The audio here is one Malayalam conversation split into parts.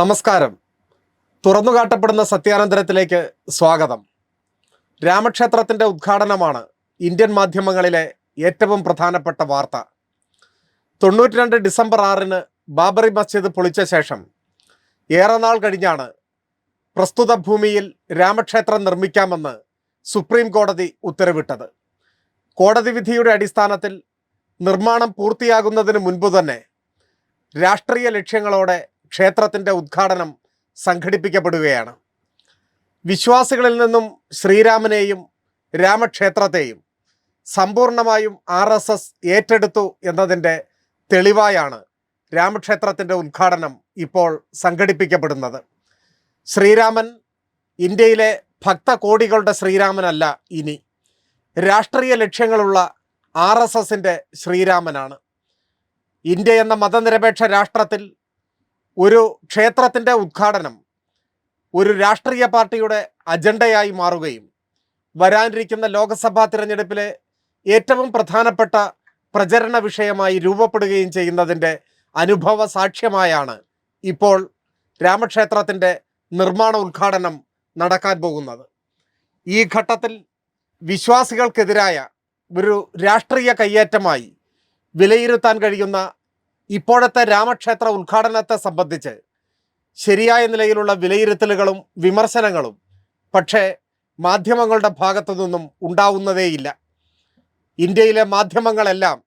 നമസ്കാരം. തുറന്നുകാട്ടപ്പെടുന്ന സത്യാനന്തരത്തിലേക്ക് സ്വാഗതം. രാമക്ഷേത്രത്തിന്റെ ഉദ്ഘാടനമാണ് ഇന്ത്യൻ മാധ്യമങ്ങളിലെ ഏറ്റവും പ്രധാനപ്പെട്ട വാർത്ത. തൊണ്ണൂറ്റി രണ്ട് ഡിസംബർ ആറിന് ബാബറി മസ്ജിദ് പൊളിച്ച ശേഷം ഏറെ നാൾ കഴിഞ്ഞാണ് പ്രസ്തുത ഭൂമിയിൽ രാമക്ഷേത്രം നിർമ്മിക്കാമെന്ന് സുപ്രീം കോടതി ഉത്തരവിട്ടത്. കോടതി വിധിയുടെ അടിസ്ഥാനത്തിൽ നിർമ്മാണം പൂർത്തിയാകുന്നതിന് മുൻപ് തന്നെ രാഷ്ട്രീയ ലക്ഷ്യങ്ങളോടെ ക്ഷേത്രത്തിന്റെ ഉദ്ഘാടനം സംഘടിപ്പിക്കപ്പെടുകയാണ്. വിശ്വാസികളിൽ നിന്നും ശ്രീരാമനെയും രാമക്ഷേത്രത്തെയും സമ്പൂർണമായും ആർ എസ് എസ് ഏറ്റെടുത്തു എന്നതിന്റെ തെളിവായാണ് രാമക്ഷേത്രത്തിന്റെ ഉദ്ഘാടനം ഇപ്പോൾ സംഘടിപ്പിക്കപ്പെടുന്നത്. ശ്രീരാമൻ ഇന്ത്യയിലെ ഭക്തകോടികളുടെ ശ്രീരാമനല്ല ഇനി. രാഷ്ട്രീയ ലക്ഷ്യങ്ങളുള്ള ആർ എസ് എസിന്റെ ശ്രീരാമനാണ്. ഇന്ത്യ എന്ന മതനിരപേക്ഷ രാഷ്ട്രത്തിൽ ഒരു ക്ഷേത്രത്തിന്റെ ഉദ്ഘാടനം ഒരു രാഷ്ട്രീയ പാർട്ടിയുടെ അജണ്ടയായി മാറുകയും വരാനിരിക്കുന്ന ലോക്സഭാ തിരഞ്ഞെടുപ്പിലെ ഏറ്റവും പ്രധാനപ്പെട്ട പ്രചരണ വിഷയമായി രൂപപ്പെടുകയും ചെയ്യുന്നതിന്റെ അനുഭവ സാക്ഷ്യമായാണ് ഇപ്പോൾ രാമക്ഷേത്രത്തിന്റെ നിർമ്മാണ ഉദ്ഘാടനം നടക്കാൻ പോകുന്നത്. ഈ ഘട്ടത്തിൽ വിശ്വാസികൾക്കെതിരായ ഒരു രാഷ്ട്രീയ കയ്യേറ്റമായി വിലയിരുത്താൻ കഴിയുന്ന ഇപ്പോഴത്തെ രാമക്ഷേത്ര ഉദ്ഘാടനത്തെ സംബന്ധിച്ച് ശരിയായ നിലയിലുള്ള വിലയിരുത്തലുകളും വിമർശനങ്ങളും പക്ഷേ മാധ്യമങ്ങളുടെ ഭാഗത്തു നിന്നും ഉണ്ടാവുന്നതേയില്ല. ഇന്ത്യയിലെ മാധ്യമങ്ങളെല്ലാം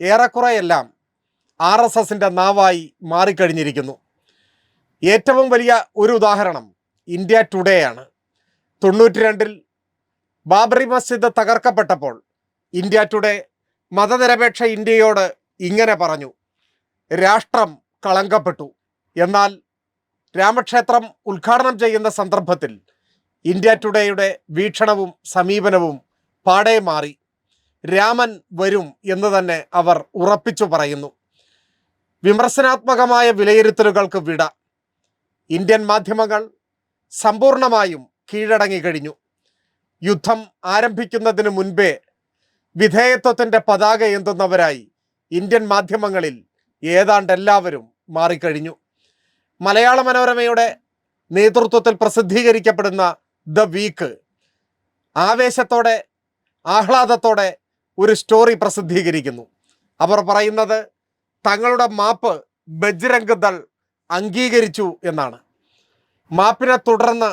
ഏറെക്കുറെയെല്ലാം ആർ എസ് എസിന്റെ നാവായി മാറിക്കഴിഞ്ഞിരിക്കുന്നു. ഏറ്റവും വലിയ ഒരു ഉദാഹരണം ഇന്ത്യ ടുഡേ ആണ്. തൊണ്ണൂറ്റി രണ്ടിൽ ബാബറി മസ്ജിദ് തകർക്കപ്പെട്ടപ്പോൾ ഇന്ത്യ ടുഡേ മതനിരപേക്ഷ ഇന്ത്യയോട് ഇങ്ങനെ പറഞ്ഞു. രാഷ്ട്രം കളങ്കപ്പെട്ടു. എന്നാൽ രാമക്ഷേത്രം ഉദ്ഘാടനം ചെയ്യുന്ന സന്ദർഭത്തിൽ ഇന്ത്യ ടുഡേയുടെ വീക്ഷണവും സമീപനവും പാടെ മാറി. രാമൻ വരും എന്ന് തന്നെ അവർ ഉറപ്പിച്ചു പറയുന്നു. വിമർശനാത്മകമായ വിലയിരുത്തലുകൾക്ക് വിട. ഇന്ത്യൻ മാധ്യമങ്ങൾ സമ്പൂർണമായും കീഴടങ്ങി കഴിഞ്ഞു. യുദ്ധം ആരംഭിക്കുന്നതിന് മുൻപേ വിധേയത്വത്തിന്റെ പതാക എന്തുന്നവരായി ഇന്ത്യൻ മാധ്യമങ്ങളിൽ ഏതാണ്ട് എല്ലാവരും മാറിക്കഴിഞ്ഞു. മലയാള മനോരമയുടെ നേതൃത്വത്തിൽ പ്രസിദ്ധീകരിക്കപ്പെടുന്ന ദ വീക്ക് ആവേശത്തോടെ ആഹ്ലാദത്തോടെ ഒരു സ്റ്റോറി പ്രസിദ്ധീകരിക്കുന്നു. അവർ പറയുന്നത് തങ്ങളുടെ മാപ്പ് ബജ്രംഗ് ദൾ അംഗീകരിച്ചു എന്നാണ്. മാപ്പിനെ തുടർന്ന്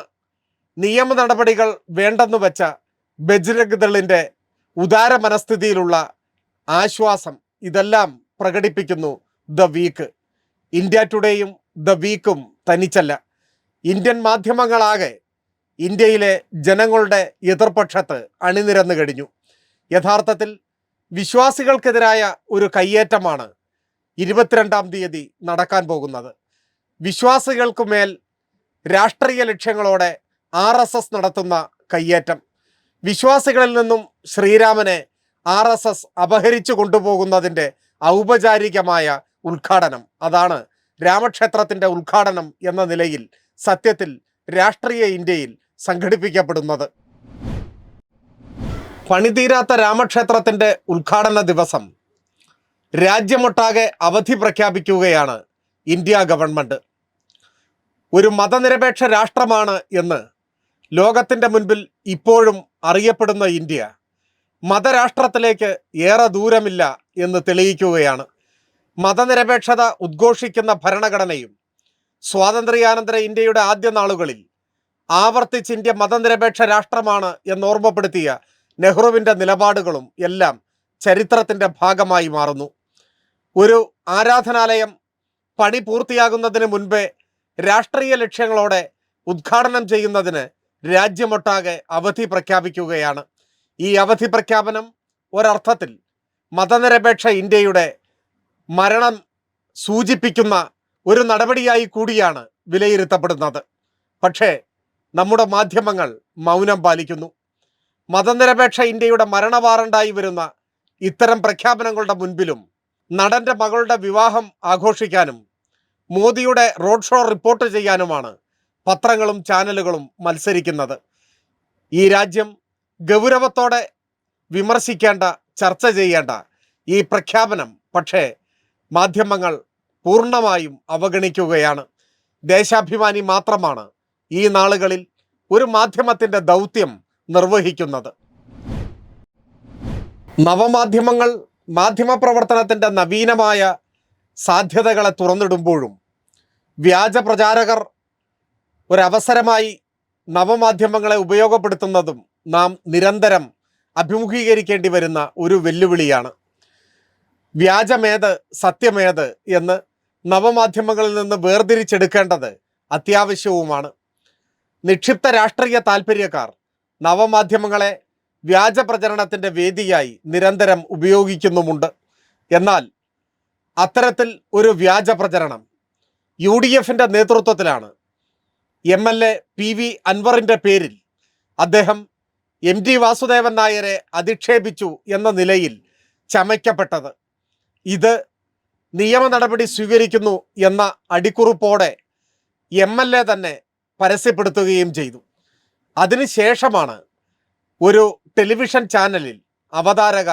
നിയമ നടപടികൾ വേണ്ടെന്ന് വെച്ച ബജ്രംഗ് ദളിന്റെ ഉദാര മനസ്ഥിതിയിലുള്ള ആശ്വാസം ഇതെല്ലാം പ്രകടിപ്പിക്കുന്നു ദ വീക്ക്. ഇന്ത്യ ടുഡേയും ദ വീക്കും തനിച്ചല്ല. ഇന്ത്യൻ മാധ്യമങ്ങളാകെ ഇന്ത്യയിലെ ജനങ്ങളുടെ എതിർപക്ഷത്ത് അണിനിരന്നു കഴിഞ്ഞു. യഥാർത്ഥത്തിൽ വിശ്വാസികൾക്കെതിരായ ഒരു കയ്യേറ്റമാണ് ഇരുപത്തിരണ്ടാം തീയതി നടക്കാൻ പോകുന്നത്. വിശ്വാസികൾക്കു മേൽ രാഷ്ട്രീയ ലക്ഷ്യങ്ങളോടെ ആർ എസ് എസ് നടത്തുന്ന കയ്യേറ്റം. വിശ്വാസികളിൽ നിന്നും ശ്രീരാമനെ ആർ എസ് എസ് അപഹരിച്ചു കൊണ്ടുപോകുന്നതിന്റെ ഔപചാരികമായ ഉദ്ഘാടനം. അതാണ് രാമക്ഷേത്രത്തിന്റെ ഉദ്ഘാടനം എന്ന നിലയിൽ സത്യത്തിൽ രാഷ്ട്രീയ ഇന്ത്യയിൽ സംഘടിപ്പിക്കപ്പെടുന്നത്. പണിതീരാത്ത രാമക്ഷേത്രത്തിന്റെ ഉദ്ഘാടന ദിവസം രാജ്യമൊട്ടാകെ അവധി പ്രഖ്യാപിക്കുകയാണ് ഇന്ത്യ ഗവൺമെന്റ് ഒരു മതനിരപേക്ഷ രാഷ്ട്രമാണ് എന്ന് ലോകത്തിന്റെ മുൻപിൽ ഇപ്പോഴും അറിയപ്പെടുന്ന ഇന്ത്യ മതരാഷ്ട്രത്തിലേക്ക് ഏറെ ദൂരമില്ല എന്ന് തെളിയിക്കുകയാണ്. മതനിരപേക്ഷത ഉദ്ഘോഷിക്കുന്ന ഭരണഘടനയും സ്വാതന്ത്ര്യാനന്തര ഇന്ത്യയുടെ ആദ്യ നാളുകളിൽ ആവർത്തിച്ച് ഇന്ത്യ മതനിരപേക്ഷ രാഷ്ട്രമാണ് എന്ന് ഓർമ്മപ്പെടുത്തിയ നെഹ്റുവിന്റെ നിലപാടുകളും എല്ലാം ചരിത്രത്തിന്റെ ഭാഗമായി മാറുന്നു. ഒരു ആരാധനാലയം പണി പൂർത്തിയാകുന്നതിന് മുൻപേ രാഷ്ട്രീയ ലക്ഷ്യങ്ങളോടെ ഉദ്ഘാടനം ചെയ്യുന്നതിന് രാജ്യമൊട്ടാകെ അവധി പ്രഖ്യാപിക്കുകയാണ്. ഈ അവധി പ്രഖ്യാപനം ഒരർത്ഥത്തിൽ മതനിരപേക്ഷ ഇന്ത്യയുടെ മരണം സൂചിപ്പിക്കുന്ന ഒരു നടപടിയായി കൂടിയാണ് വിലയിരുത്തപ്പെടുന്നത്. പക്ഷേ നമ്മുടെ മാധ്യമങ്ങൾ മൗനം പാലിക്കുന്നു. മതനിരപേക്ഷ ഇന്ത്യയുടെ മരണവാറണ്ടായി വരുന്ന ഇത്തരം പ്രഖ്യാപനങ്ങളുടെ മുൻപിലും നടന്റെ മകളുടെ വിവാഹം ആഘോഷിക്കാനും മോദിയുടെ റോഡ് ഷോ റിപ്പോർട്ട് ചെയ്യാനുമാണ് പത്രങ്ങളും ചാനലുകളും മത്സരിക്കുന്നത്. ഈ രാജ്യം ഗൗരവത്തോടെ വിമർശിക്കേണ്ട ചർച്ച ചെയ്യേണ്ട ഈ പ്രഖ്യാപനം പക്ഷേ മാധ്യമങ്ങൾ പൂർണമായും അവഗണിക്കുകയാണ്. ദേശാഭിമാനി മാത്രമാണ് ഈ നാളുകളിൽ ഒരു മാധ്യമത്തിന്റെ ദൗത്യം നിർവഹിക്കുന്നത്. നവമാധ്യമങ്ങൾ മാധ്യമപ്രവർത്തനത്തിന്റെ നവീനമായ സാധ്യതകളെ തുറന്നിടുമ്പോഴും വ്യാജ പ്രചാരകർ ഒരവസരമായി നവമാധ്യമങ്ങളെ ഉപയോഗപ്പെടുത്തുന്നതും നാം നിരന്തരം അഭിമുഖീകരിക്കേണ്ടി വരുന്ന ഒരു വെല്ലുവിളിയാണ്. വ്യാജമേത് സത്യമേത് എന്ന് നവമാധ്യമങ്ങളിൽ നിന്ന് വേർതിരിച്ചെടുക്കേണ്ടത് അത്യാവശ്യവുമാണ്. നിക്ഷിപ്ത രാഷ്ട്രീയ താൽപ്പര്യക്കാർ നവമാധ്യമങ്ങളെ വ്യാജ പ്രചരണത്തിന്റെ വേദിയായി നിരന്തരം ഉപയോഗിക്കുന്നുമുണ്ട്. എന്നാൽ അത്തരത്തിൽ ഒരു വ്യാജ പ്രചരണം യു ഡി എഫിന്റെ നേതൃത്വത്തിലാണ്. M L A P V അൻവറിന്റെ പേരിൽ അദ്ദേഹം എം ടി വാസുദേവൻ നായരെ അധിക്ഷേപിച്ചു എന്ന നിലയിൽ ചമയ്ക്കപ്പെട്ടത്. ഇത് നിയമ നടപടി സ്വീകരിക്കുന്നു എന്ന അടിക്കുറിപ്പോടെ എം എൽ എ തന്നെ പരസ്യപ്പെടുത്തുകയും ചെയ്തു. അതിനുശേഷമാണ് ഒരു ടെലിവിഷൻ ചാനലിൽ അവതാരക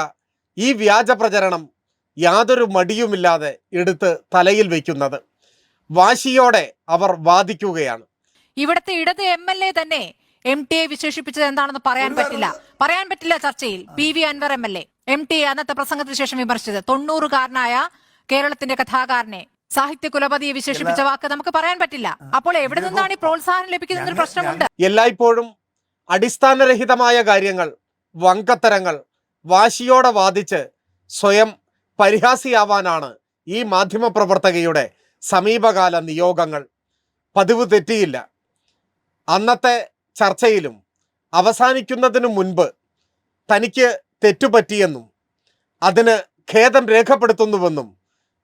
ഈ വ്യാജ പ്രചരണം യാതൊരു മടിയുമില്ലാതെ എടുത്ത് തലയിൽ വയ്ക്കുന്നത് വാശിയോടെ അവർ വാദിക്കുകയാണ്. ഇവിടുത്തെ ഇടത് എം എൽ എ തന്നെ എം ടി എ വിശേഷിപ്പിച്ചത് എന്താണെന്ന് പറയാൻ പറ്റില്ല. പറയാൻ പറ്റില്ല ചർച്ചയിൽ. P V Anvar M L A M T അന്നത്തെ പ്രസംഗത്തിന് ശേഷം വിമർശിച്ചത്. തൊണ്ണൂറുകാരനായ കേരളത്തിന്റെ കഥാകാരനെ. സാഹിത്യ കുലപതിയെ വിശേഷിപ്പിച്ച വാക്ക് നമുക്ക് പറയാൻ പറ്റില്ല. അപ്പോൾ എവിടെ നിന്നാണ് ഈ പ്രോത്സാഹനം ലഭിക്കുന്നതിന് പ്രശ്നമുണ്ട്. എല്ലായ്പ്പോഴും അടിസ്ഥാനരഹിതമായ കാര്യങ്ങൾ വങ്കത്തരങ്ങൾ വാശിയോടെ വാദിച്ച് സ്വയം പരിഹാസിയാവാനാണ് ഈ മാധ്യമ പ്രവർത്തകയുടെ സമീപകാല നിയോഗങ്ങൾ. പതിവ് തെറ്റിയില്ല. അന്നത്തെ ചർച്ചയിലും അവസാനിക്കുന്നതിനു മുൻപ് തനിക്ക് തെറ്റുപറ്റിയെന്നും അതിന് ഖേദം രേഖപ്പെടുത്തുന്നുവെന്നും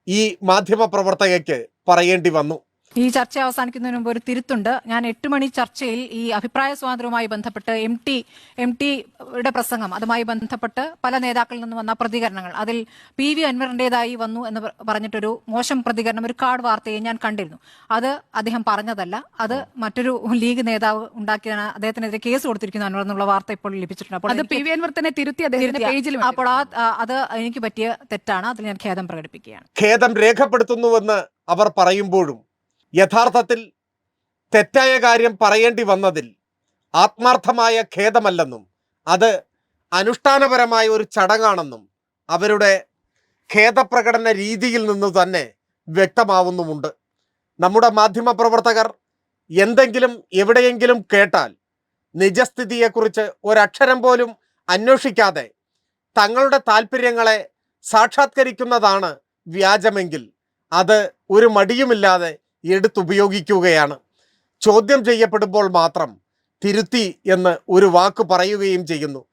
ഈ മാധ്യമപ്രവർത്തകയ്ക്ക് പറയേണ്ടി വന്നു. ഈ ചർച്ച അവസാനിക്കുന്നതിന് മുമ്പ് ഒരു തിരുത്തുണ്ട്. ഞാൻ എട്ട് മണി ചർച്ചയിൽ ഈ അഭിപ്രായ സ്വാതന്ത്ര്യവുമായി ബന്ധപ്പെട്ട് എം ടി എം ടിയുടെ പ്രസംഗം അതുമായി ബന്ധപ്പെട്ട് പല നേതാക്കളിൽ നിന്ന് വന്ന പ്രതികരണങ്ങൾ. അതിൽ പി വി അൻവറിന്റെതായി വന്നു എന്ന് പറഞ്ഞിട്ടൊരു മോശം പ്രതികരണം ഒരു കാർഡ് വാർത്തയെ ഞാൻ കണ്ടിരുന്നു. അത് അദ്ദേഹം പറഞ്ഞതല്ല. അത് മറ്റൊരു ലീഗ് നേതാവ് ഉണ്ടാക്കിയാണ് അദ്ദേഹത്തിനെതിരെ കേസ് കൊടുത്തിരിക്കുന്നു അൻവർ എന്നുള്ള വാർത്ത ഇപ്പോൾ ലഭിച്ചിട്ടുണ്ട്. അപ്പോൾ അത് പി വി അൻവർ തന്നെ തിരുത്തി പേജിൽ അപ്പോൾ ആ, അത് എനിക്ക് പറ്റിയ തെറ്റാണ്. അതിൽ ഞാൻ ഖേദം പ്രകടിപ്പിക്കുകയാണ്. ഖേദം രേഖപ്പെടുത്തുന്നുവെന്ന് അവർ പറയുമ്പോഴും യഥാർത്ഥത്തിൽ തെറ്റായ കാര്യം പറയേണ്ടി വന്നതിൽ ആത്മാർത്ഥമായ ഖേദമല്ലെന്നും അത് അനുഷ്ഠാനപരമായ ഒരു ചടങ്ങാണെന്നും അവരുടെ ഖേദപ്രകടന രീതിയിൽ നിന്ന് തന്നെ വ്യക്തമാവുന്നുമുണ്ട്. നമ്മുടെ മാധ്യമപ്രവർത്തകർ എന്തെങ്കിലും എവിടെയെങ്കിലും കേട്ടാൽ നിജസ്ഥിതിയെക്കുറിച്ച് ഒരക്ഷരം പോലും അന്വേഷിക്കാതെ തങ്ങളുടെ താല്പര്യങ്ങളെ സാക്ഷാത്കരിക്കുന്നതാണ് വ്യാജമെങ്കിൽ അത് ഒരു മടിയുമില്ലാതെ എടുത്തുപയോഗിക്കുകയാണ്. ചോദ്യം ചെയ്യപ്പെടുമ്പോൾ മാത്രം തിരുത്തി എന്ന് ഒരു വാക്ക് പറയുകയും ചെയ്യുന്നു.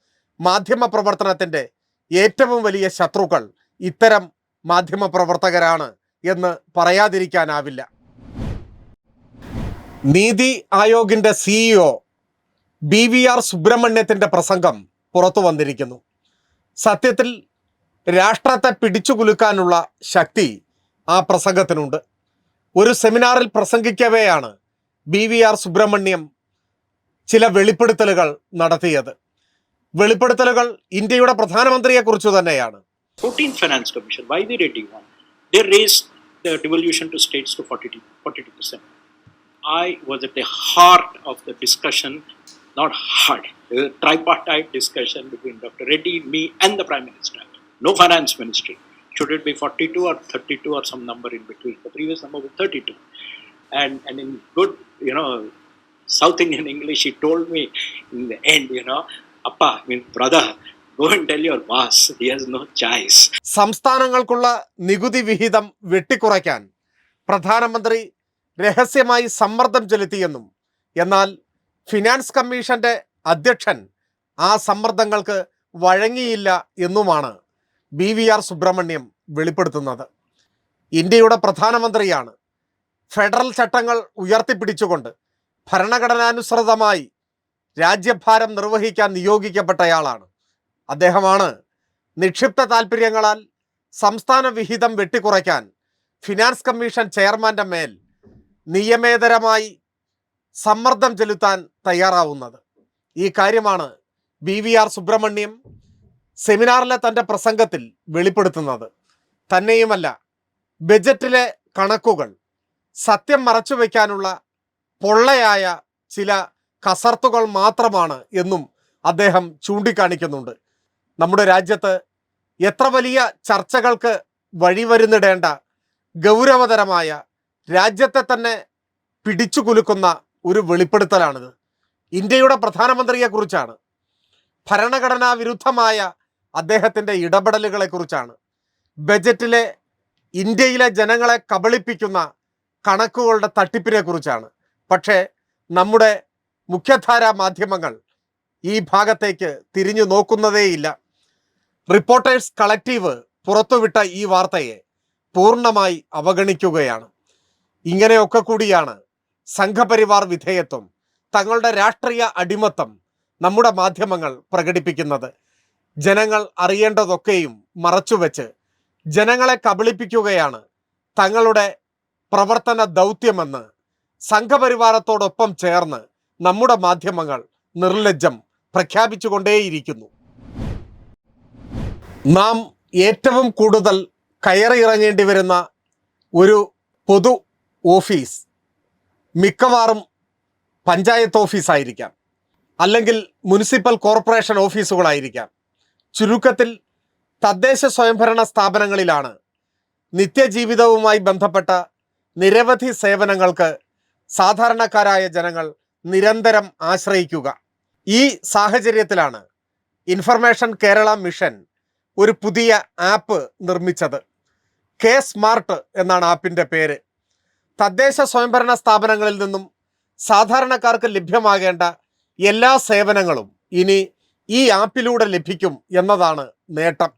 മാധ്യമ പ്രവർത്തനത്തിന്റെ ഏറ്റവും വലിയ ശത്രുക്കൾ ഇത്തരം മാധ്യമ പ്രവർത്തകരാണ് എന്ന് പറയാതിരിക്കാനാവില്ല. നീതി ആയോഗിന്റെ സിഇഒ ബി വി ആർ സുബ്രഹ്മണ്യത്തിന്റെ പ്രസംഗം പുറത്തു വന്നിരിക്കുന്നു. സത്യത്തിൽ രാഷ്ട്രത്തെ പിടിച്ചുകുലുക്കാനുള്ള ശക്തി ആ പ്രസംഗത്തിനുണ്ട്. ഒരു സെമിനാറിൽ പ്രസംഗിക്കവെയാണ് ബി വി ആർ സുബ്രഹ്മണ്യം ചില വെളിപ്പെടുത്തലുകൾ നടത്തിയത് വെളിപ്പെടുത്തലുകൾ ഇന്ത്യയുടെ പ്രധാനമന്ത്രിയെക്കുറിച്ച് തന്നെയാണ് 14th Finance Commission by the Reddy one, they raised the devolution to states to 42 42%. I was at the heart of the discussion, not hard, the tripartite discussion between Dr. Reddy, me, and the Prime Minister. No finance ministry. Should it be 42 or 32 or some number in between? The previous number was 32. And, and in good, you know, South Indian English, he told me in the end, you know, Appa, I mean, brother, go and tell your boss he has no choice. സംസ്ഥാനങ്ങൾക്കുള്ള നികുതി വിഹിതം വെട്ടിക്കുറയ്ക്കാൻ പ്രധാനമന്ത്രി രഹസ്യമായി സമ്മർദ്ദം ചെലുത്തിയെന്നും എന്നാൽ ഫിനാൻസ് കമ്മീഷന്റെ അധ്യക്ഷൻ ആ സമ്മർദ്ദങ്ങൾക്ക് വഴങ്ങിയില്ല എന്നുമാണ് ബി വി ആർ സുബ്രഹ്മണ്യം വെളിപ്പെടുത്തുന്നത്. ഇന്ത്യയുടെ പ്രധാനമന്ത്രിയാണ്. ഫെഡറൽ ചട്ടങ്ങൾ ഉയർത്തിപ്പിടിച്ചുകൊണ്ട് ഭരണഘടനാനുസൃതമായി രാജ്യഭാരം നിർവഹിക്കാൻ നിയോഗിക്കപ്പെട്ടയാളാണ്. അദ്ദേഹമാണ് നിക്ഷിപ്ത താൽപ്പര്യങ്ങളാൽ സംസ്ഥാന വിഹിതം വെട്ടിക്കുറയ്ക്കാൻ ഫിനാൻസ് കമ്മീഷൻ ചെയർമാന്റെ മേൽ നിയമേതരമായി സമ്മർദ്ദം ചെലുത്താൻ തയ്യാറാവുന്നത്. ഈ കാര്യമാണ് ബി വി ആർ സുബ്രഹ്മണ്യം സെമിനാറിലെ തന്റെ പ്രസംഗത്തിൽ വെളിപ്പെടുത്തുന്നത് തന്നെയുമല്ല ബജറ്റിലെ കണക്കുകൾ സത്യം മറച്ചു വയ്ക്കാനുള്ള പൊള്ളയായ ചില കസർത്തുകൾ മാത്രമാണ് എന്നും അദ്ദേഹം ചൂണ്ടിക്കാണിക്കുന്നുണ്ട്. നമ്മുടെ രാജ്യത്ത് എത്ര വലിയ ചർച്ചകൾക്ക് വഴിവരുന്നിടേണ്ട ഗൗരവതരമായ രാജ്യത്തെ തന്നെ പിടിച്ചു കുലുക്കുന്ന ഒരു വെളിപ്പെടുത്തലാണിത്. ഇന്ത്യയുടെ പ്രധാനമന്ത്രിയെക്കുറിച്ചാണ്. ഭരണഘടനാ വിരുദ്ധമായ അദ്ദേഹത്തിന്റെ ഇടപെടലുകളെക്കുറിച്ചാണ്. ബജറ്റിലെ ഇന്ത്യയിലെ ജനങ്ങളെ കബളിപ്പിക്കുന്ന കണക്കുകളുടെ തട്ടിപ്പിനെ കുറിച്ചാണ് പക്ഷേ നമ്മുടെ മുഖ്യധാരാ മാധ്യമങ്ങൾ ഈ ഭാഗത്തേക്ക് തിരിഞ്ഞു നോക്കുന്നതേയില്ല. റിപ്പോർട്ടേഴ്സ് കളക്റ്റീവ് പുറത്തുവിട്ട ഈ വാർത്തയെ പൂർണമായി അവഗണിക്കുകയാണ്. ഇങ്ങനെയൊക്കെ കൂടിയാണ് സംഘപരിവാർ വിധേയത്വം തങ്ങളുടെ രാഷ്ട്രീയ അടിമത്തം നമ്മുടെ മാധ്യമങ്ങൾ പ്രകടിപ്പിക്കുന്നത്. ജനങ്ങൾ അറിയേണ്ടതൊക്കെയും മറച്ചുവെച്ച് ജനങ്ങളെ കബളിപ്പിക്കുകയാണ് തങ്ങളുടെ പ്രവർത്തന ദൗത്യമെന്ന് സംഘപരിവാരത്തോടൊപ്പം ചേർന്ന് നമ്മുടെ മാധ്യമങ്ങൾ നിർലജ്ജം പ്രഖ്യാപിച്ചുകൊണ്ടേയിരിക്കുന്നു. നാം ഏറ്റവും കൂടുതൽ കയറിയിറങ്ങേണ്ടി വരുന്ന ഒരു പൊതു ഓഫീസ് മിക്കവാറും പഞ്ചായത്ത് ഓഫീസായിരിക്കാം. അല്ലെങ്കിൽ മുനിസിപ്പൽ കോർപ്പറേഷൻ ഓഫീസുകളായിരിക്കാം. ചുരുക്കത്തിൽ തദ്ദേശ സ്വയംഭരണ സ്ഥാപനങ്ങളിലാണ് നിത്യജീവിതവുമായി ബന്ധപ്പെട്ട നിരവധി സേവനങ്ങൾക്ക് സാധാരണക്കാരായ ജനങ്ങൾ നിരന്തരം ആശ്രയിക്കുക. ഈ സാഹചര്യത്തിലാണ് ഇൻഫർമേഷൻ കേരള മിഷൻ ഒരു പുതിയ ആപ്പ് നിർമ്മിച്ചത്. കെ സ്മാർട്ട് എന്നാണ് ആപ്പിന്റെ പേര്. തദ്ദേശ സ്വയംഭരണ സ്ഥാപനങ്ങളിൽ നിന്നും സാധാരണക്കാർക്ക് ലഭ്യമാകേണ്ട എല്ലാ സേവനങ്ങളും ഇനി ഈ ആപ്പിലൂടെ ലഭിക്കും എന്നതാണ് നേട്ടം.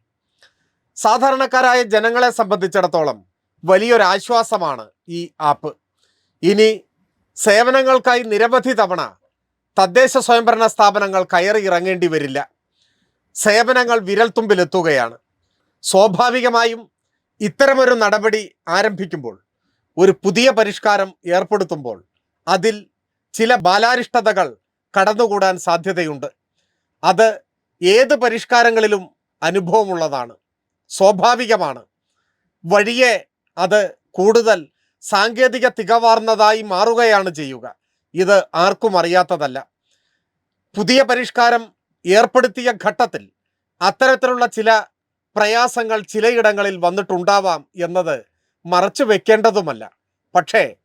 സാധാരണക്കാരായ ജനങ്ങളെ സംബന്ധിച്ചിടത്തോളം വലിയൊരു ആശ്വാസമാണ് ഈ ആപ്പ്. ഇനി സേവനങ്ങൾക്കായി നിരവധി തവണ തദ്ദേശ സ്വയംഭരണ സ്ഥാപനങ്ങൾ കയറി ഇറങ്ങേണ്ടി വരില്ല. സേവനങ്ങൾ വിരൽത്തുമ്പിലെത്തുകയാണ്. സ്വാഭാവികമായും ഇത്തരമൊരു നടപടി ആരംഭിക്കുമ്പോൾ ഒരു പുതിയ പരിഷ്കാരം ഏർപ്പെടുത്തുമ്പോൾ അതിൽ ചില ബാലാരിഷ്ടതകൾ കടന്നുകൂടാൻ സാധ്യതയുണ്ട്. അത് ഏത് പരിഷ്കാരങ്ങളിലും അനുഭവമുള്ളതാണ്. സ്വാഭാവികമാണ്. വഴിയെ അത് കൂടുതൽ സാങ്കേതിക തികവാർന്നതായി മാറുകയാണ് ചെയ്യുക. ഇത് ആർക്കും അറിയാത്തതല്ല. പുതിയ പരിഷ്കാരം ഏർപ്പെടുത്തിയ ഘട്ടത്തിൽ അത്തരത്തിലുള്ള ചില പ്രയാസങ്ങൾ ചിലയിടങ്ങളിൽ വന്നിട്ടുണ്ടാവാം എന്നത് മറച്ചു വെക്കേണ്ടതുമല്ല. പക്ഷേ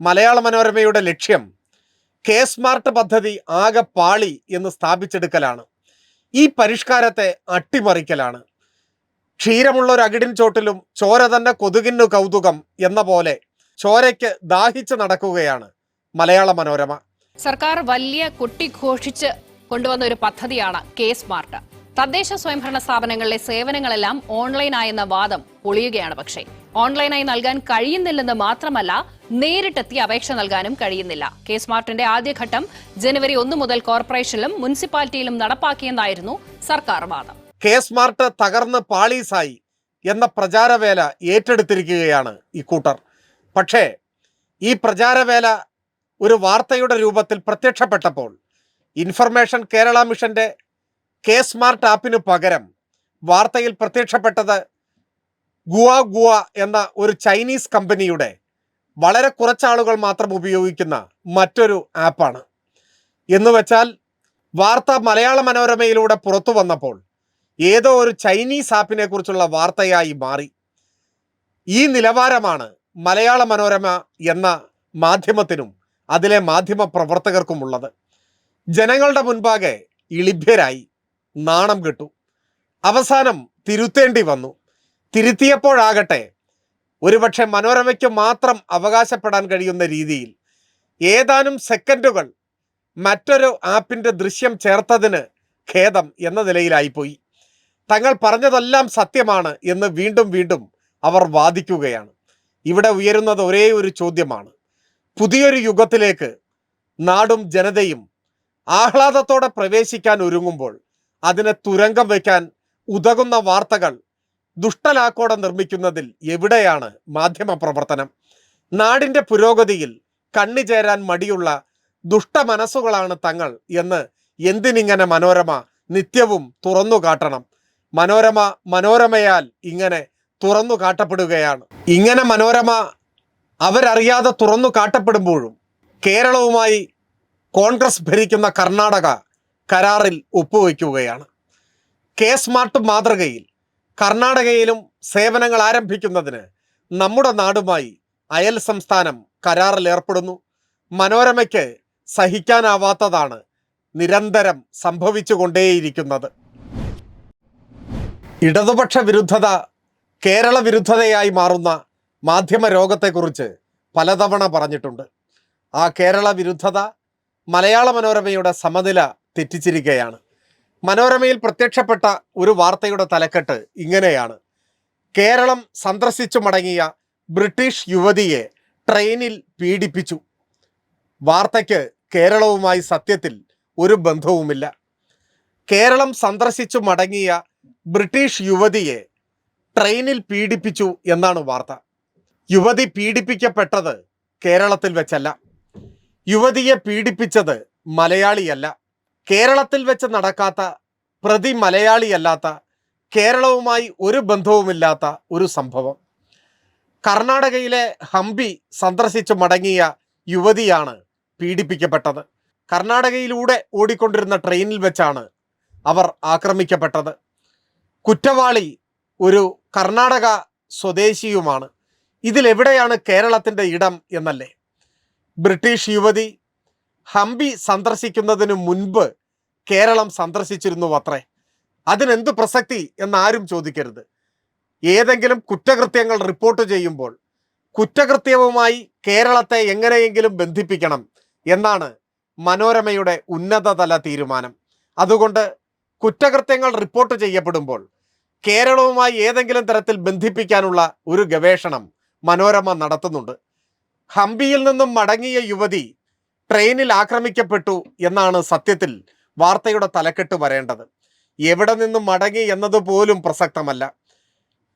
മലയാള മനോരമയുടെ ലക്ഷ്യം കെ സ്മാർട്ട് പദ്ധതി ആകെ പാളി എന്ന് സ്ഥാപിച്ചെടുക്കലാണ്. ഈ പരിഷ്കാരത്തെ അട്ടിമറിക്കലാണ്. ക്ഷീരമുള്ള ഒരു അകിടിൻ ചോട്ടിലും ചോര തന്നെ കൊതുകിനു കൗതുകം എന്ന പോലെ ചോരയ്ക്ക് ദാഹിച്ച് നടക്കുകയാണ് മലയാള മനോരമ. സർക്കാർ വലിയ കൊട്ടിഘോഷിച്ച് കൊണ്ടുവന്ന ഒരു പദ്ധതിയാണ് കെ സ്മാർട്ട്. തദ്ദേശ സ്വയംഭരണ സ്ഥാപനങ്ങളിലെ സേവനങ്ങളെല്ലാം ഓൺലൈനായെന്ന വാദം പൊളിയുകയാണ് പക്ഷേ. ഓൺലൈനായി നൽകാൻ കഴിയുന്നില്ലെന്ന് മാത്രമല്ല നേരിട്ടെത്തി അപേക്ഷ നൽകാനും കഴിയുന്നില്ല. കെ സ്മാർട്ടിന്റെ ആദ്യഘട്ടം ജനുവരി ഒന്ന് മുതൽ കോർപ്പറേഷനിലും മുനിസിപ്പാലിറ്റിയിലും നടപ്പാക്കിയെന്നായിരുന്നു സർക്കാർ വാദം. കെ സ്മാർട്ട് തകർന്ന് പാളീസായി എന്ന പ്രചാരവേല ഏറ്റെടുത്തിരിക്കുകയാണ് ഇക്കൂട്ടർ പക്ഷേ ഈ പ്രചാരവേല ഒരു വാർത്തയുടെ രൂപത്തിൽ പ്രത്യക്ഷപ്പെട്ടപ്പോൾ ഇൻഫർമേഷൻ കേരള മിഷന്റെ കെ സ്മാർട്ട് ആപ്പിനു പകരം വാർത്തയിൽ പ്രത്യക്ഷപ്പെട്ടത് ഗുവ ഗുവ എന്ന ഒരു ചൈനീസ് കമ്പനിയുടെ വളരെ കുറച്ചാളുകൾ മാത്രം ഉപയോഗിക്കുന്ന മറ്റൊരു ആപ്പാണ്. എന്ന് വെച്ചാൽ വാർത്ത മലയാള മനോരമയിലൂടെ പുറത്തു വന്നപ്പോൾ ഏതോ ഒരു ചൈനീസ് ആപ്പിനെ കുറിച്ചുള്ള വാർത്തയായി മാറി. ഈ നിലവാരമാണ് മലയാള മനോരമ എന്ന മാധ്യമത്തിനും അതിലെ മാധ്യമ പ്രവർത്തകർക്കുമുള്ളത്. ജനങ്ങളുടെ മുൻപാകെ ഇളിഭ്യരായി നാണം കിട്ടു. അവസാനം തിരുത്തേണ്ടി വന്നു. തിരുത്തിയപ്പോഴാകട്ടെ ഒരുപക്ഷെ മനോരമയ്ക്ക് മാത്രം അവകാശപ്പെടാൻ കഴിയുന്ന രീതിയിൽ ഏതാനും സെക്കൻഡുകൾ മറ്റൊരു ആപ്പിന്റെ ദൃശ്യം ചേർത്തതിന് ഖേദം എന്ന നിലയിലായിപ്പോയി. തങ്ങൾ പറഞ്ഞതെല്ലാം സത്യമാണ് എന്ന് വീണ്ടും വീണ്ടും അവർ വാദിക്കുകയാണ്. ഇവിടെ ഉയരുന്നത് ഒരേ ഒരു ചോദ്യമാണ്. പുതിയൊരു യുഗത്തിലേക്ക് നാടും ജനതയും ആഹ്ലാദത്തോടെ പ്രവേശിക്കാൻ ഒരുങ്ങുമ്പോൾ അതിനെ തുരങ്കം വയ്ക്കാൻ ഉതകുന്ന വാർത്തകൾ ദുഷ്ടലാക്കോടെ നിർമ്മിക്കുന്നതിൽ എവിടെയാണ് മാധ്യമ പ്രവർത്തനം നാടിന്റെ പുരോഗതിയിൽ കണ്ണിചേരാൻ മടിയുള്ള ദുഷ്ടമനസ്സുകളാണ് തങ്ങൾ എന്ന് എന്തിനിങ്ങനെ മനോരമ നിത്യവും തുറന്നു കാട്ടണം? മനോരമ മനോരമയാൽ ഇങ്ങനെ തുറന്നു കാട്ടപ്പെടുകയാണ്. ഇങ്ങനെ മനോരമ അവരറിയാതെ തുറന്നു കാട്ടപ്പെടുമ്പോഴും കേരളവുമായി കോൺഗ്രസ് ഭരിക്കുന്ന കർണാടക കരാറിൽ ഒപ്പുവയ്ക്കുകയാണ് കെ സ്മാർട്ട് മാതൃകയിൽ കർണാടകയിലും സേവനങ്ങൾ ആരംഭിക്കുന്നതിന് നമ്മുടെ നാടുമായി അയൽ സംസ്ഥാനം കരാറിൽ ഏർപ്പെടുന്നു. മനോരമയ്ക്ക് സഹിക്കാനാവാത്തതാണ് നിരന്തരം സംഭവിച്ചുകൊണ്ടേയിരിക്കുന്നത്. ഇടതുപക്ഷ വിരുദ്ധത കേരള വിരുദ്ധതയായി മാറുന്ന മാധ്യമ രോഗത്തെക്കുറിച്ച് പലതവണ പറഞ്ഞിട്ടുണ്ട്. ആ കേരള വിരുദ്ധത മലയാള മനോരമയുടെ സമനില തെറ്റിച്ചിരിക്കുകയാണ്. മനോരമയിൽ പ്രത്യക്ഷപ്പെട്ട ഒരു വാർത്തയുടെ തലക്കെട്ട് ഇങ്ങനെയാണ്. കേരളം സന്ദർശിച്ചു മടങ്ങിയ ബ്രിട്ടീഷ് യുവതിയെ ട്രെയിനിൽ പീഡിപ്പിച്ചു. വാർത്തയ്ക്ക് കേരളവുമായി സത്യത്തിൽ ഒരു ബന്ധവുമില്ല. കേരളം സന്ദർശിച്ചു മടങ്ങിയ ബ്രിട്ടീഷ് യുവതിയെ ട്രെയിനിൽ പീഡിപ്പിച്ചു എന്നാണ് വാർത്ത. യുവതി പീഡിപ്പിക്കപ്പെട്ടത് കേരളത്തിൽ വെച്ചല്ല. യുവതിയെ പീഡിപ്പിച്ചത് മലയാളിയല്ല. കേരളത്തിൽ വെച്ച് നടക്കാത്ത പ്രതി മലയാളിയല്ലാത്ത കേരളവുമായി ഒരു ബന്ധവുമില്ലാത്ത ഒരു സംഭവം. കർണാടകയിലെ ഹംപി സന്ദർശിച്ച് മടങ്ങിയ യുവതിയാണ് പീഡിപ്പിക്കപ്പെട്ടത്. കർണാടകയിലൂടെ ഓടിക്കൊണ്ടിരുന്ന ട്രെയിനിൽ വെച്ചാണ് അവർ ആക്രമിക്കപ്പെട്ടത്. കുറ്റവാളി ഒരു കർണാടക സ്വദേശിയുമാണ്. ഇതിലെവിടെയാണ് കേരളത്തിന്റെ ഇടം എന്നല്ലേ? ബ്രിട്ടീഷ് യുവതി ഹംപി സന്ദർശിക്കുന്നതിന് മുൻപ് കേരളം സന്ദർശിച്ചിരുന്നു അത്രേ. അതിനെന്ത് പ്രസക്തി എന്നാരും ചോദിക്കരുത്. ഏതെങ്കിലും കുറ്റകൃത്യങ്ങൾ റിപ്പോർട്ട് ചെയ്യുമ്പോൾ കുറ്റകൃത്യവുമായി കേരളത്തെ എങ്ങനെയെങ്കിലും ബന്ധിപ്പിക്കണം എന്നാണ് മനോരമയുടെ ഉന്നതതല തീരുമാനം. അതുകൊണ്ട് കുറ്റകൃത്യങ്ങൾ റിപ്പോർട്ട് ചെയ്യപ്പെടുമ്പോൾ കേരളവുമായി ഏതെങ്കിലും തരത്തിൽ ബന്ധിപ്പിക്കാനുള്ള ഒരു ഗവേഷണം മനോരമ നടത്തുന്നുണ്ട്. ഹംപിയിൽ നിന്നും മടങ്ങിയ യുവതി ട്രെയിനിൽ ആക്രമിക്കപ്പെട്ടു എന്നാണ് സത്യത്തിൽ വാർത്തയുടെ തലക്കെട്ട് വരേണ്ടത്. എവിടെ നിന്നും മടങ്ങി എന്നതുപോലും പ്രസക്തമല്ല.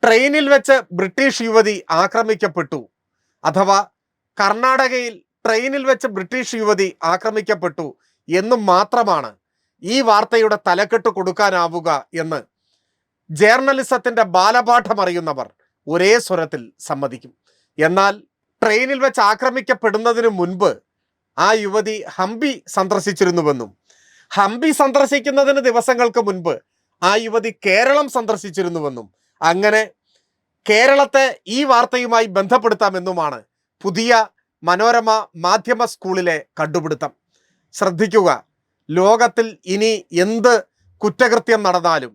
ട്രെയിനിൽ വെച്ച് ബ്രിട്ടീഷ് യുവതി ആക്രമിക്കപ്പെട്ടു അഥവാ കർണാടകയിൽ ട്രെയിനിൽ വെച്ച് ബ്രിട്ടീഷ് യുവതി ആക്രമിക്കപ്പെട്ടു എന്നും മാത്രമാണ് ഈ വാർത്തയുടെ തലക്കെട്ട് കൊടുക്കാനാവുക എന്ന് ജേർണലിസത്തിന്റെ ബാലപാഠം അറിയുന്നവർ ഒരേ സ്വരത്തിൽ സമ്മതിക്കും. എന്നാൽ ട്രെയിനിൽ വെച്ച് ആക്രമിക്കപ്പെടുന്നതിന് മുൻപ് ആ യുവതി ഹംപി സന്ദർശിച്ചിരുന്നുവെന്നും. ഹംപി സന്ദർശിക്കുന്നതിന് ദിവസങ്ങൾക്ക് മുൻപ് ആ യുവതി കേരളം സന്ദർശിച്ചിരുന്നുവെന്നും. അങ്ങനെ കേരളത്തെ ഈ വാർത്തയുമായി ബന്ധപ്പെടുത്താമെന്നുമാണ് പുതിയ മനോരമ മാധ്യമ സ്കൂളിലെ കണ്ടുപിടുത്തം. ശ്രദ്ധിക്കുക ലോകത്തിൽ ഇനി എന്ത് കുറ്റകൃത്യം നടന്നാലും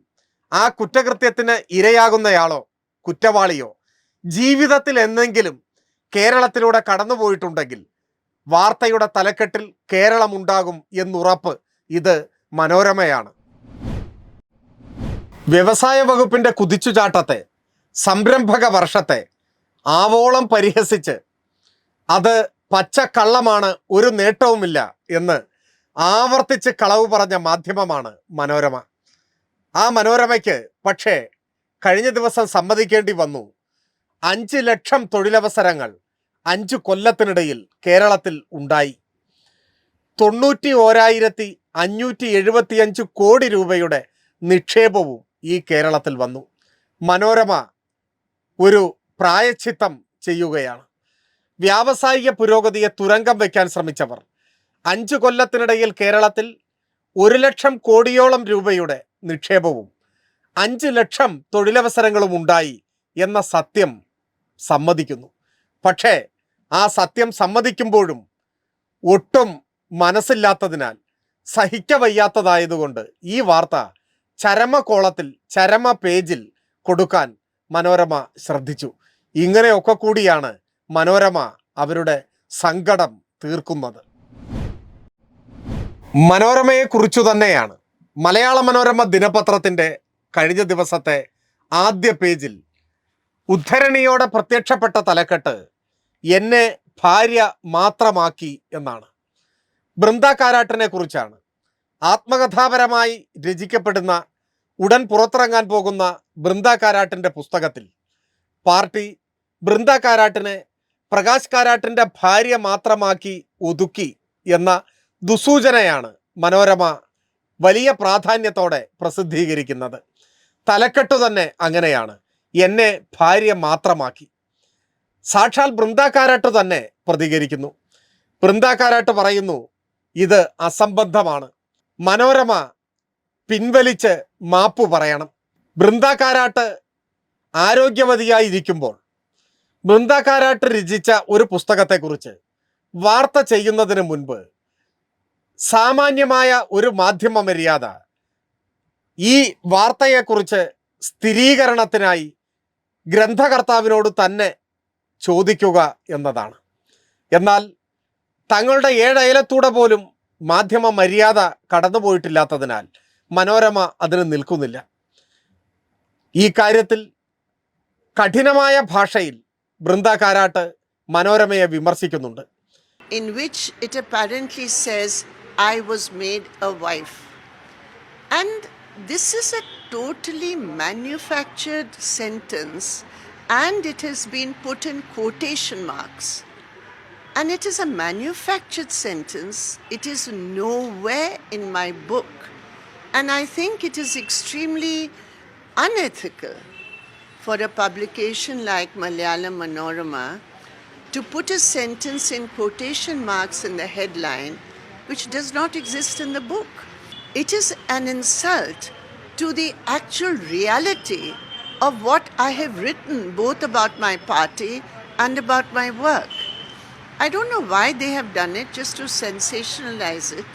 ആ കുറ്റകൃത്യത്തിന് ഇരയാകുന്നയാളോ കുറ്റവാളിയോ ജീവിതത്തിൽ എന്തെങ്കിലും കേരളത്തിലൂടെ കടന്നുപോയിട്ടുണ്ടെങ്കിൽ വാർത്തയുടെ തലക്കെട്ടിൽ കേരളമുണ്ടാകും എന്നുറപ്പ്. ഇത് മനോരമയാണ്. വ്യവസായ വകുപ്പിന്റെ കുതിച്ചുചാട്ടത്തെ സംരംഭക വർഷത്തെ ആവോളം പരിഹസിച്ച് അത് പച്ചക്കള്ളമാണ് ഒരു നേട്ടവുമില്ല എന്ന് ആവർത്തിച്ച് കളവ് പറഞ്ഞ മാധ്യമമാണ് മനോരമ. ആ മനോരമയ്ക്ക് പക്ഷേ കഴിഞ്ഞ ദിവസം സമ്മതിക്കേണ്ടി വന്നു. അഞ്ച് ലക്ഷം തൊഴിലവസരങ്ങൾ അഞ്ച് കൊല്ലത്തിനിടയിൽ കേരളത്തിൽ ഉണ്ടായി. തൊണ്ണൂറ്റി ഓരായിരത്തി അഞ്ഞൂറ്റി എഴുപത്തിയഞ്ച് കോടി രൂപയുടെ നിക്ഷേപവും ഈ കേരളത്തിൽ വന്നു. മനോരമ ഒരു പ്രായച്ചിത്തം ചെയ്യുകയാണ്. വ്യാവസായിക പുരോഗതിയെ തുരങ്കം വയ്ക്കാൻ ശ്രമിച്ചവർ അഞ്ച് കൊല്ലത്തിനിടയിൽ കേരളത്തിൽ ഒരു ലക്ഷം കോടിയോളം രൂപയുടെ നിക്ഷേപവും അഞ്ച് ലക്ഷം തൊഴിലവസരങ്ങളും ഉണ്ടായി എന്ന സത്യം സമ്മതിക്കുന്നു. പക്ഷേ ആ സത്യം സമ്മതിക്കുമ്പോഴും ഒട്ടും മനസ്സില്ലാത്തതിനാൽ സഹിക്കവയ്യാത്തതായതുകൊണ്ട് ഈ വാർത്ത ചരമകോളത്തിൽ ചരമ പേജിൽ കൊടുക്കാൻ മനോരമ ശ്രദ്ധിച്ചു. ഇങ്ങനെയൊക്കെ കൂടിയാണ് മനോരമ അവരുടെ സങ്കടം തീർക്കുന്നത്. മനോരമയെ കുറിച്ചു തന്നെയാണ് മലയാള മനോരമ ദിനപത്രത്തിന്റെ കഴിഞ്ഞ ദിവസത്തെ ആദ്യ പേജിൽ ഉദ്ധരണിയോടെ പ്രത്യക്ഷപ്പെട്ട തലക്കെട്ട് എന്നെ ഭാര്യ മാത്രമാക്കി എന്നാണ്. ബൃന്ദ കാരാട്ടിനെ കുറിച്ചാണ്. ആത്മകഥാപരമായി രചിക്കപ്പെടുന്ന ഉടൻ പുറത്തിറങ്ങാൻ പോകുന്ന ബൃന്ദ കാരാട്ടിന്റെ പുസ്തകത്തിൽ പാർട്ടി ബൃന്ദ കാരാട്ടിനെ പ്രകാശ് കാരാട്ടിന്റെ ഭാര്യ മാത്രമാക്കി ഒതുക്കി എന്ന ദുസൂചനയാണ് മനോരമ വലിയ പ്രാധാന്യത്തോടെ പ്രസിദ്ധീകരിക്കുന്നത്. തലക്കെട്ടു തന്നെ അങ്ങനെയാണ്. എന്നെ ഭാര്യ മാത്രമാക്കി. സാക്ഷാൽ ബൃന്ദാക്കാരാട്ട് തന്നെ പ്രതികരിക്കുന്നു. ബൃന്ദാക്കാരാട്ട് പറയുന്നു ഇത് അസംബന്ധമാണ്. മനോരമ പിൻവലിച്ച് മാപ്പ് പറയണം. ബൃന്ദാക്കാരാട്ട് കാരാട്ട് ആരോഗ്യവതിയായിരിക്കുമ്പോൾ ബൃന്ദാക്കാരാട്ട് കാരാട്ട് രചിച്ച ഒരു പുസ്തകത്തെക്കുറിച്ച് വാർത്ത ചെയ്യുന്നതിന് മുൻപ് സാമാന്യമായ ഒരു മാധ്യമ മര്യാദ ഈ വാർത്തയെക്കുറിച്ച് സ്ഥിരീകരണത്തിനായി ഗ്രന്ഥകർത്താവിനോട് തന്നെ ചോദിക്കുക എന്നതാണ്. എന്നാൽ തങ്ങളുടെ ഏഴയലത്തൂടെ പോലും മാധ്യമ മര്യാദ കടന്നുപോയിട്ടില്ലാത്തതിനാൽ മനോരമ അതിന് നിൽക്കുന്നില്ല. ഈ കാര്യത്തിൽ കഠിനമായ ഭാഷയിൽ ബൃന്ദ കാരാട്ട് മനോരമയെ വിമർശിക്കുന്നുണ്ട്. In which it apparently says, I was made a wife. And this is a totally manufactured sentence and it has been put in quotation marks. And it is a manufactured sentence, it is nowhere in my book. And I think it is extremely unethical for a publication like Malayalam Manorama to put a sentence in quotation marks in the headline which does not exist in the book. It is an insult to the actual reality of what I have written both about my party and about my work. I don't know why they have done it just to sensationalize it,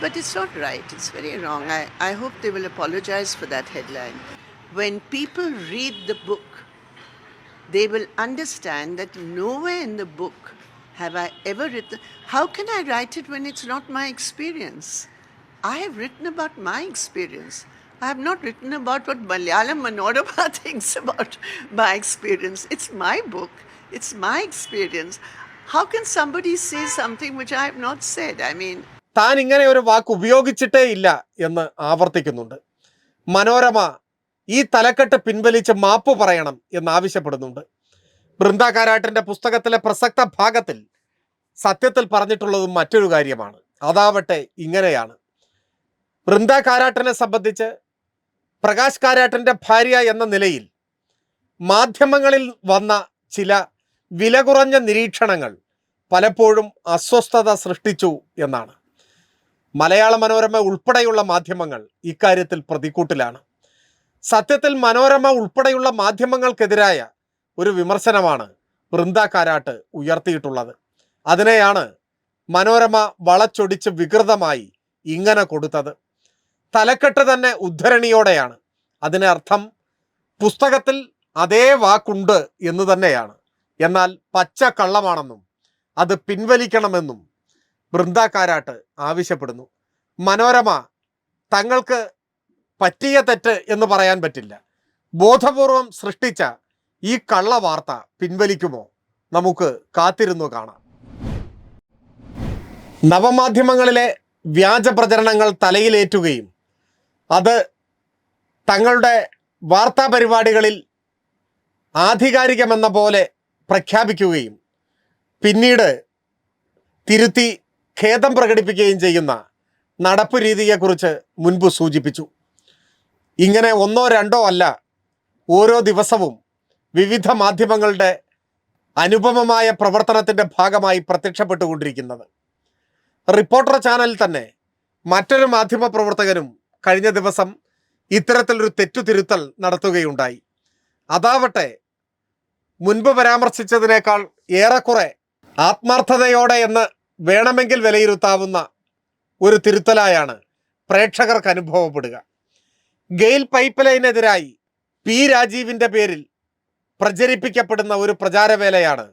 but it's not right. It's very wrong. I, I hope they will apologize for that headline. When people read the book, they will understand that nowhere in the book have I ever written. How can I write it when it's not my experience? I have written about my experience. I have not written about what Malayalam Manorama thinks about my experience. It's my book, it's my experience. How can somebody say something which I have not said? I mean, താൻ ഇങ്ങനെ ഒരു വാക്ക് ഉപയോഗിച്ചിട്ടേ ഇല്ല എന്ന് ആവർത്തിക്കുന്നുണ്ട് മനോരമ ഈ തലക്കെട്ട് പിൻവലിച്ച് മാപ്പ് പറയണം എന്ന് ആവശ്യപ്പെടുന്നുണ്ട് ബൃന്ദ കാരാട്ടിന്റെ പുസ്തകത്തിലെ പ്രസക്ത ഭാഗത്തിൽ സത്യത്തിൽ പറഞ്ഞിട്ടുള്ളതും മറ്റൊരു കാര്യമാണ് അതാവട്ടെ ഇങ്ങനെയാണ് ബൃന്ദ കാരാട്ടിനെ സംബന്ധിച്ച് പ്രകാശ് കാരാട്ടന്റെ ഭാര്യ എന്ന നിലയിൽ മാധ്യമങ്ങളിൽ വന്ന ചില വില കുറഞ്ഞ നിരീക്ഷണങ്ങൾ പലപ്പോഴും അസ്വസ്ഥത സൃഷ്ടിച്ചു എന്നാണ്. മലയാള മനോരമ ഉൾപ്പെടെയുള്ള മാധ്യമങ്ങൾ ഇക്കാര്യത്തിൽ പ്രതിക്കൂട്ടിലാണ്. സത്യത്തിൽ മനോരമ ഉൾപ്പെടെയുള്ള മാധ്യമങ്ങൾക്കെതിരായ ഒരു വിമർശനമാണ് വൃന്ദ കാരാട്ട് ഉയർത്തിയിട്ടുള്ളത്. അതിനെയാണ് മനോരമ വളച്ചൊടിച്ച് വികൃതമായി ഇങ്ങനെ കൊടുത്തത്. തലക്കെട്ട് തന്നെ ഉദ്ധരണിയോടെയാണ്. അതിനർത്ഥം പുസ്തകത്തിൽ അതേ വാക്കുണ്ട് എന്ന് തന്നെയാണ്. എന്നാൽ പച്ച കള്ളമാണെന്നും അത് പിൻവലിക്കണമെന്നും വൃന്ദാക്കാരാട്ട് കാരാട്ട് ആവശ്യപ്പെടുന്നു. മനോരമ തങ്ങൾക്ക് പറ്റിയ തെറ്റ് എന്ന് പറയാൻ പറ്റില്ല. ബോധപൂർവം സൃഷ്ടിച്ച ഈ കള്ള വാർത്ത പിൻവലിക്കുമോ? നമുക്ക് കാത്തിരുന്നു കാണാം. നവമാധ്യമങ്ങളിലെ വ്യാജ പ്രചരണങ്ങൾ തലയിലേറ്റുകയും അത് തങ്ങളുടെ വാർത്താ പരിപാടികളിൽ ആധികാരികമെന്ന പോലെ പ്രഖ്യാപിക്കുകയും പിന്നീട് തിരുത്തി ഖേദം പ്രകടിപ്പിക്കുകയും ചെയ്യുന്ന നടപ്പ് രീതിയെക്കുറിച്ച് മുൻപ് സൂചിപ്പിച്ചു. ഇങ്ങനെ ഒന്നോ രണ്ടോ അല്ല ഓരോ ദിവസവും വിവിധ മാധ്യമങ്ങളുടെ അനുപമമായ പ്രവർത്തനത്തിന്റെ ഭാഗമായി പ്രത്യക്ഷപ്പെട്ടുകൊണ്ടിരിക്കുന്നത്. റിപ്പോർട്ടർ ചാനലിൽ തന്നെ മറ്റൊരു മാധ്യമ പ്രവർത്തകനും കഴിഞ്ഞ ദിവസം ഇത്തരത്തിലൊരു തെറ്റുതിരുത്തൽ നടത്തുകയുണ്ടായി. അതാവട്ടെ മുൻപ് പരാമർശിച്ചതിനേക്കാൾ ഏറെക്കുറെ ആത്മാർത്ഥതയോടെ എന്ന് വേണമെങ്കിൽ വിലയിരുത്താവുന്ന ഒരു തിരുത്തലായാണ് പ്രേക്ഷകർക്ക് അനുഭവപ്പെടുക. ഗെയിൽ പൈപ്പ് ലൈനെതിരായി പി രാജീവിന്റെ പേരിൽ പ്രചരിപ്പിക്കപ്പെടുന്ന ഒരു പ്രചാരവേലയാണ്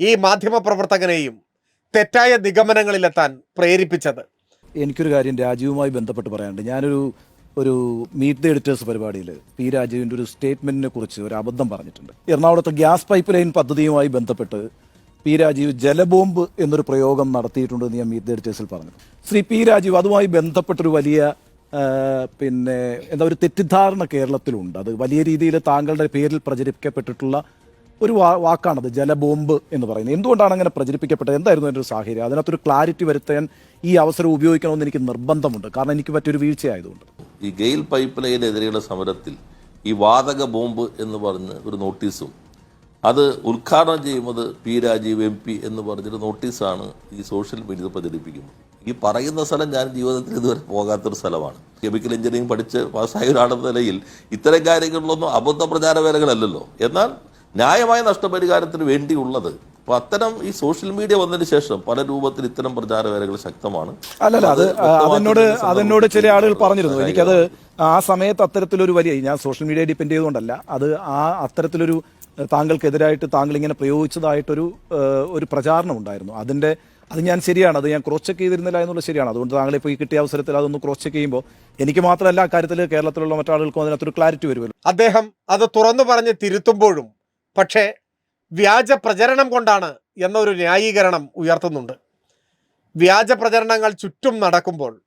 ഈ മാധ്യമപ്രവർത്തകനെയും തെറ്റായ നിഗമനങ്ങളിലെത്താൻ പ്രേരിപ്പിച്ചത്. എനിക്കൊരു കാര്യം രാജീവുമായി ബന്ധപ്പെട്ട് പറയാനുണ്ട്. ഞാനൊരു ഒരു മീറ്റ് ദ എഡിറ്റേഴ്സ് പരിപാടിയിൽ പി രാജീവിന്റെ ഒരു സ്റ്റേറ്റ്മെന്റിനെ കുറിച്ച് ഒരു അബദ്ധം പറഞ്ഞിട്ടുണ്ട്. എറണാകുളത്തെ ഗ്യാസ് പൈപ്പ് ലൈൻ പദ്ധതിയുമായി ബന്ധപ്പെട്ട് പി രാജീവ് ജലബോംബ് എന്നൊരു പ്രയോഗം നടത്തിയിട്ടുണ്ടെന്ന് ഞാൻ മീറ്റ് ദ എഡിറ്റേഴ്സിൽ പറഞ്ഞു. ശ്രീ പി രാജീവ് അതുമായി ബന്ധപ്പെട്ടൊരു വലിയ പിന്നെ എന്താ ഒരു തെറ്റിദ്ധാരണ കേരളത്തിലുണ്ട്. അത് വലിയ രീതിയിൽ താങ്കളുടെ പേരിൽ പ്രചരിപ്പിക്കപ്പെട്ടിട്ടുള്ള ഒരു വാ വാക്കാണത് ജലബോംബ് എന്ന് പറയുന്നത്. എന്തുകൊണ്ടാണ് അങ്ങനെ പ്രചരിപ്പിക്കപ്പെട്ടത്? എന്തായിരുന്നു എന്റെ ഒരു സാഹചര്യം? അതിനകത്തൊരു ക്ലാരിറ്റി വരുത്താൻ ഈ അവസരം ഉപയോഗിക്കണമെന്ന് എനിക്ക് നിർബന്ധമുണ്ട്. കാരണം എനിക്ക് പറ്റിയൊരു വീഴ്ചയായതുകൊണ്ട്. ഈ ഗെയിൽ പൈപ്പ് ലൈനെതിരെയുള്ള സമരത്തിൽ ഈ വാതക ബോംബ് എന്ന് പറഞ്ഞ് ഒരു നോട്ടീസും അത് ഉദ്ഘാടനം ചെയ്യുന്നത് പി രാജീവ് എം പി എന്ന് പറഞ്ഞൊരു നോട്ടീസാണ് ഈ സോഷ്യൽ മീഡിയ പ്രചരിപ്പിക്കുന്നത്. ഈ പറയുന്ന സ്ഥലം ഞാൻ ജീവിതത്തിൽ ഇതുവരെ പോകാത്തൊരു സ്ഥലമാണ്. കെമിക്കൽ എഞ്ചിനീയറിംഗ് പഠിച്ച് പാസ്സായ ഒരാളെന്ന നിലയിൽ ഇത്തരം കാര്യങ്ങളിലൊന്നും അബദ്ധ പ്രചാര വേലകളല്ലല്ലോ. എന്നാൽ ന്യായമായ നഷ്ടപരിഹാരത്തിന് വേണ്ടിയുള്ളത്. അപ്പൊ അത്തരം ഈ സോഷ്യൽ മീഡിയ വന്നതിന് ശേഷം പല രൂപത്തിൽ ഇത്തരം പ്രചാരവേലകൾ ശക്തമാണ്. അല്ലല്ല അത് അതിനോട് അതിനോട് ചില ആളുകൾ പറഞ്ഞിരുന്നു. എനിക്കത് ആ സമയത്ത് അത്തരത്തിലൊരു വലിയ ഞാൻ സോഷ്യൽ മീഡിയ ഡിപ്പെൻഡ് ചെയ്തുകൊണ്ടല്ല അത് ആ അത്തരത്തിലൊരു താങ്കൾക്കെതിരായിട്ട് താങ്കൾ ഇങ്ങനെ പ്രയോഗിച്ചതായിട്ടൊരു ഒരു പ്രചാരണം ഉണ്ടായിരുന്നു. അതിന്റെ അത് ഞാൻ ശരിയാണ് അത് ഞാൻ ക്രോസ് ചെക്ക് ചെയ്തിരുന്നില്ല എന്നുള്ളത് ശരിയാണ്. അതുകൊണ്ട് താങ്കൾ ഇപ്പോൾ ഈ കിട്ടിയ അവസരത്തിൽ അതൊന്ന് ക്രോസ് ചെക്ക് ചെയ്യുമ്പോൾ എനിക്ക് മാത്രമല്ല അക്കാര്യത്തിൽ കേരളത്തിലുള്ള മറ്റാളുകൾക്കും അതിനകത്തൊരു ക്ലാരിറ്റി വരുമല്ലോ. അദ്ദേഹം അത് തുറന്നു പറഞ്ഞ് തിരുത്തുമ്പോഴും പക്ഷേ വ്യാജ പ്രചരണം കൊണ്ടാണ് എന്നൊരു ന്യായീകരണം ഉയർത്തുന്നുണ്ട്. വ്യാജ പ്രചരണങ്ങൾ ചുറ്റും നടക്കുമ്പോൾ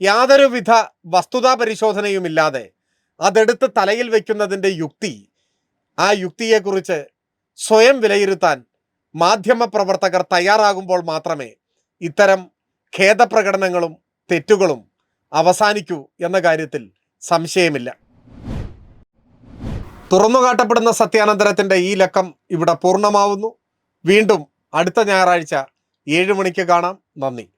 യാതൊരുവിധ വസ്തുതാ പരിശോധനയുമില്ലാതെ അതെടുത്ത് തലയിൽ വയ്ക്കുന്നതിന്റെ യുക്തി ആ യുക്തിയെക്കുറിച്ച് സ്വയം വിലയിരുത്താൻ മാധ്യമപ്രവർത്തകർ തയ്യാറാകുമ്പോൾ മാത്രമേ ഇത്തരം ഖേദപ്രകടനങ്ങളും തെറ്റുകളും അവസാനിക്കൂ എന്ന കാര്യത്തിൽ സംശയമില്ല. തുറന്നുകാട്ടപ്പെടുന്ന സത്യാനന്തരത്തിന്റെ ഈ ലക്കം ഇവിടെ പൂർണമാവുന്നു. വീണ്ടും അടുത്ത ഞായറാഴ്ച ഏഴ് മണിക്ക് കാണാം. നന്ദി.